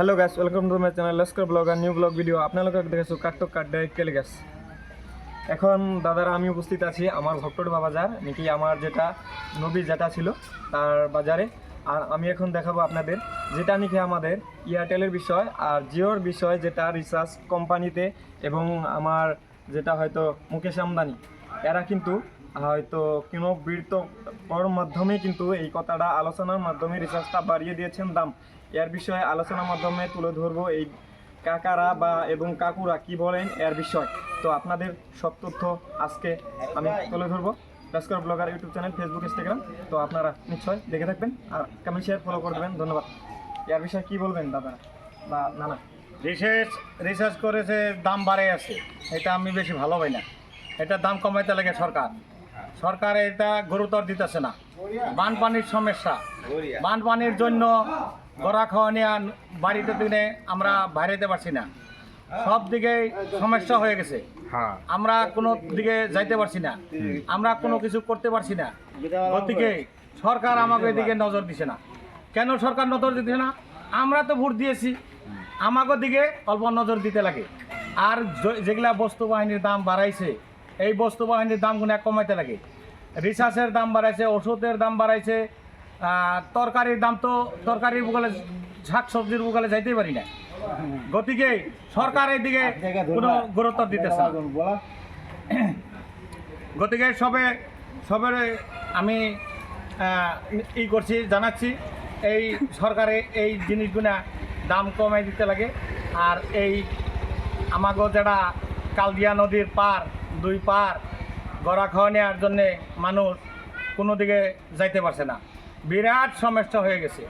Hello guys welcome to my channel Laskar blog R new blog video আপনালোকে দেখেছ কাট্টক কাট direct কেলে gas এখন দাদারা, আমি উপস্থিত আছি আমার ভক্তর বাজার নাকি আমার যেটা নবী যেটা ছিল তার বাজারে। আর আমি এখন দেখাবো আপনাদের যেটা নাকি আমাদের এয়ারটেলের বিষয় আর জিওর বিষয়, যেটা রিচার্জ কোম্পানিতে এবং আমার যেটা হয়তো মুকেশ আমদানি। এরা কিন্তু হয়তো কোনো বৃত্তর মাধ্যমে কিন্তু এই কথাটা আলোচনার মাধ্যমে রিচার্জটা বাড়িয়ে দিয়েছেন দাম। এর বিষয়ে আলোচনার মাধ্যমে তুলে ধরবো এই কাকারা বা এবং কাকুরা কি বলেন এর বিষয়। তো আপনাদের সব তথ্য আজকে আমি তুলে ধরবো। Laskar blogger YouTube channel Facebook Instagram তো আপনারা নিশ্চয় দেখে থাকবেন আর কমেন্ট শেয়ার ফলো করে দেবেন। ধন্যবাদ। এর বিষয়ে কি বলবেন দাদা বা নানা? রিসার্চ রিসার্চ করেছে, দাম বাড়ে আছে। এটা আমি বেশি ভালো পাই না। এটা দাম কমাইতে লাগে সরকার। সরকার এটা গুরুত্ব দিতেছে না। বানপানির সমস্যা। বানপানির জন্য গড়া খাওয়া নিয়ে বাড়িতে দিনে আমরা বাইরেতে পারছি না। সব দিকে সমস্যা হয়ে গেছে। আমরা কোনো দিকে যাইতে পারছি না। আমরা কোনো কিছু করতে পারছি না। গতিকে সরকার আমাকে এদিকে নজর দিছে না। কেন সরকার নজর দিচ্ছে না? আমরা তো ভোট দিয়েছি। আমাকে দিকে অল্প নজর দিতে লাগে। আর যেগুলা বস্তু বাহিনীর দাম বাড়াইছে এই বস্তু বাহিনীর দামগুলো কমাইতে লাগে। রিসার্চের দাম বাড়াইছে ওষুধের দাম বাড়াইছে তরকারির দাম তো তরকারির বুকালে শাক সবজির বুকালে যাইতেই পারি না। গতিকে সরকার এই দিকে কোনো গুরুত্ব দিতেছে গতিকে সবে সবের আমি ই করছি জানাচ্ছি এই সরকারে এই জিনিসগুলা দাম কমাই দিতে লাগে। আর এই আমাগো যেটা কালদিয়া নদীর পার দুই পার গড়া খাওয়া নেওয়ার জন্যে মানুষ কোনো দিকে যাইতে পারছে না। বিরাট সমস্যা হয়ে গেছে।